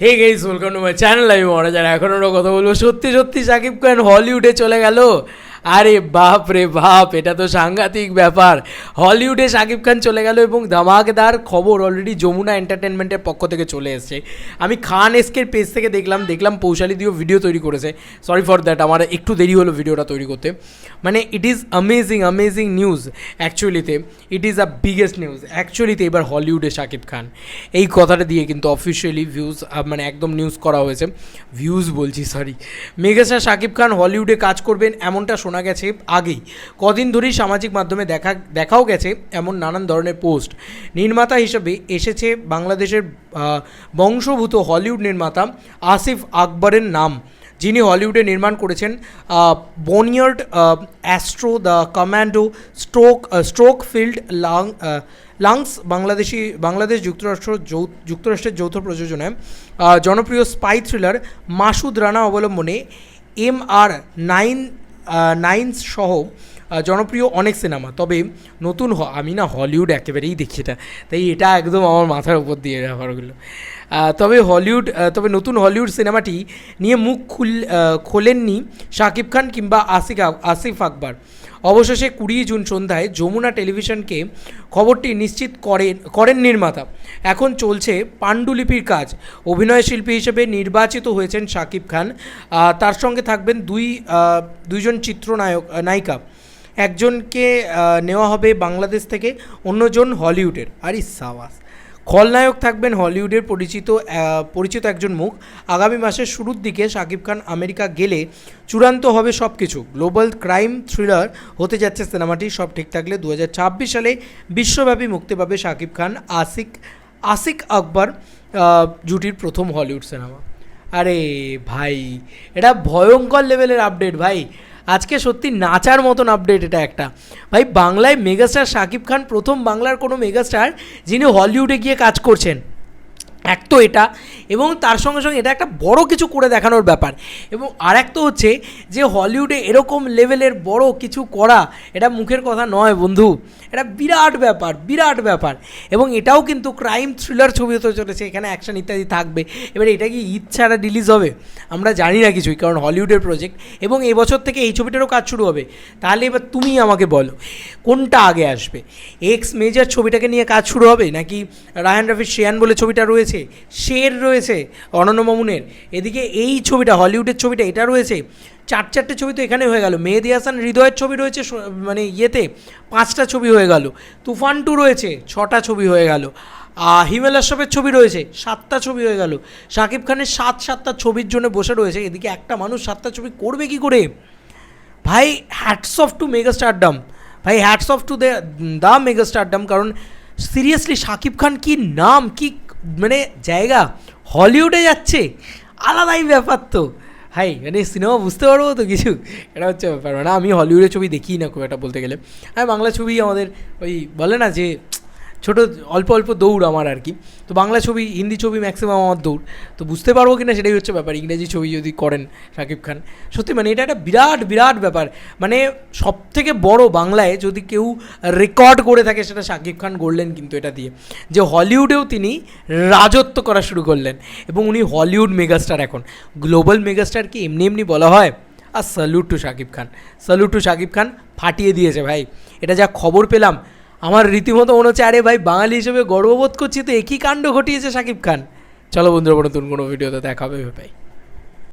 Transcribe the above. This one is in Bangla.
Hey guys welcome to my channel আমি মরা যারা এখন ওরা কথা বলব সত্যি সত্যি সাকিব খান হলিউডে চলে গেল। আরে বাপ রে বাপ, এটা তো সাংঘাতিক ব্যাপার। হলিউডে শাকিব খান চলে গেল এবং ধামাকদার খবর অলরেডি যমুনা এন্টারটেনমেন্টের পক্ষ থেকে চলে এসছে। আমি খান এসকের পেজ থেকে দেখলাম দেখলাম পৌশালি দিয়েও ভিডিও তৈরি করেছে। সরি ফর দ্যাট আমার একটু দেরি হলো ভিডিওটা তৈরি করতে। মানে it is amazing amazing news অ্যাকচুয়ালিতে it is a biggest news অ্যাকচুয়ালিতে এবার হলিউডে শাকিব খান। এই কথাটা দিয়ে কিন্তু অফিসিয়ালি ভিউজ মানে একদম নিউজ করা হয়েছে। ভিউজ বলছি সরি মেগাস্টার শাকিব খান হলিউডে কাজ করবেন, এমনটা শোনা গেছে আগেই। কদিন ধরেই সামাজিক মাধ্যমে দেখা, দেখাও গেছে এমন নানান ধরনের পোস্ট। নির্মাতা হিসেবে এসেছে বাংলাদেশের বংশভূত হলিউড নির্মাতা আসিফ আকবরের নাম, যিনি হলিউডে নির্মাণ করেছেন Boneyard Astro, the Commando, stroke stroke field lung lungs, Bangladeshi, Bangladesh যুক্তরাষ্ট্র যুক্তরাষ্ট্রের যৌথ প্রযোজনায়। জনপ্রিয় স্পাই থ্রিলার মাসুদ রানা অবলম্বনে এম আর নাইন নাইনস সহ জনপ্রিয় অনেক সিনেমা, তবে নতুন হ- আমি না হলিউড একেবারেই দেখি এটা তাই এটা একদম আমার মাথার উপর দিয়ে ব্যাপারগুলো। তবে হলিউড তবে নতুন হলিউড সিনেমাটি নিয়ে মুখ খুল খোলেননি শাকিব খান কিংবা আসিক আসিফ আকবর। অবশেষে কুড়ি জুন সন্ধ্যায় যমুনা টেলিভিশনকে খবরটি নিশ্চিত করেন করেন নির্মাতা। এখন চলছে পাণ্ডুলিপির কাজ। অভিনয় শিল্পী হিসেবে নির্বাচিত হয়েছেন শাকিব খান। তার সঙ্গে থাকবেন দুই দুইজন চিত্রনায়ক নায়িকা। একজনকে নেওয়া হবে বাংলাদেশ থেকে, অন্যজন হলিউডের। আরে সাওয়াস খলনায়ক থাকবেন হলিউডের পরিচিত পরিচিত একজন মুখ। আগামী মাসের শুরুর দিকে শাকিব খান আমেরিকা গেলে চূড়ান্ত হবে সব কিছু গ্লোবাল ক্রাইম থ্রিলার হতে যাচ্ছে সিনেমাটি। সব ঠিক থাকলে দু হাজার ছাব্বিশ সালে বিশ্বব্যাপী মুক্তি পাবে শাকিব খান আসিক আসিক আকবর জুটির প্রথম হলিউড সিনেমা। আরে ভাই, এটা ভয়ঙ্কর লেভেলের আপডেট ভাই। আজকে সত্যি নাচার মতন আপডেট এটা একটা। ভাই, বাংলায় মেগাস্টার শাকিব খান প্রথম বাংলার কোনো মেগাস্টার যিনি হলিউডে গিয়ে কাজ করছেন। এক তো এটা, এবং তার সঙ্গে সঙ্গে এটা একটা বড় কিছু করে দেখানোর ব্যাপার। এবং আর এক তো হচ্ছে যে হলিউডে এরকম লেভেলের বড় কিছু করা, এটা মুখের কথা নয় বন্ধু। এটা বিরাট ব্যাপার বিরাট ব্যাপার। এবং এটাও কিন্তু ক্রাইম থ্রিলার ছবি হতে চলেছে, এখানে অ্যাকশন ইত্যাদি থাকবে। এবার এটা কি ঈদ ছাড়া রিলিজ হবে? আমরা জানি না কিছুই, কারণ হলিউডের প্রজেক্ট। এবং এবছর থেকে এই ছবিটারও কাজ শুরু হবে। তাহলে এবার তুমি আমাকে বলো, কোনটা আগে আসবে? এক্স মেজার ছবিটাকে নিয়ে কাজ শুরু হবে, নাকি রায়ান রাফির শেয়ান বলে ছবিটা রয়েছে? শের রয়েছে, অনন্য মামুনের। এদিকে এই ছবিটা, হলিউডের ছবিটা, এটা রয়েছে। চার চারটে ছবি তো এখানে হয়ে গেল। মেহেদি হাসান, হৃদয়ের ছবি রয়েছে মানে ইয়েতে পাঁচটা ছবি হয়ে গেল। তুফান টু রয়েছে, ছটা ছবি হয়ে গেল। হিমেল আশরাফের ছবি রয়েছে, সাতটা ছবি হয়ে গেল। শাকিব খানের সাত সাতটা ছবির জন্য বসে রয়েছে। এদিকে একটা মানুষ সাতটা ছবি করবে কি করে? ভাই hats off to mega stardom ভাই hats off to the mega stardom কারণ সিরিয়াসলি শাকিব খান কি নাম, কি মানে জায়গা? হলিউডে যাচ্ছে? আলাদাই ব্যাপার তো। হাই মানে সিনেমা বুঝতে পারব তো কিছু? এটা হচ্ছে ব্যাপার। মানে আমি হলিউডের ছবি দেখি না খুব একটা বলতে গেলে। হ্যাঁ বাংলা ছবি আমাদের ওই বলে না যে ছোটো অল্প অল্প দৌড় আমার আর কি। তো বাংলা ছবি, হিন্দি ছবি ম্যাক্সিমাম আমার দৌড়। তো বুঝতে পারব কিনা সেটাই হচ্ছে ব্যাপার। ইংরেজি ছবি যদি করেন শাকিব খান। সত্যি মানে এটা একটা বিরাট বিরাট ব্যাপার। মানে সব থেকে বড় বাংলায় যদি কেউ রেকর্ড করে থাকে সেটা শাকিব খান গড়লেন কিন্তু এটা দিয়ে। যে হলিউডেও তিনি রাজত্ব করা শুরু করলেন এবং উনি হলিউড মেগাস্টার এখন। গ্লোবাল মেগাস্টার কি এমনি এমনি বলা হয়? আর salute to Shakib Khan. Salute to Shakib Khan ফাটিয়ে দিয়েছে ভাই। এটা যা খবর পেলাম আমার রীতিমতো মনে হচ্ছে, আরে ভাই, বাঙালি হিসেবে গর্ববোধ করছি, তো একই কাণ্ড ঘটিয়েছে শাকিব খান। চলো বন্ধুরা, নতুন কোনো ভিডিওতে দেখাবে ভাই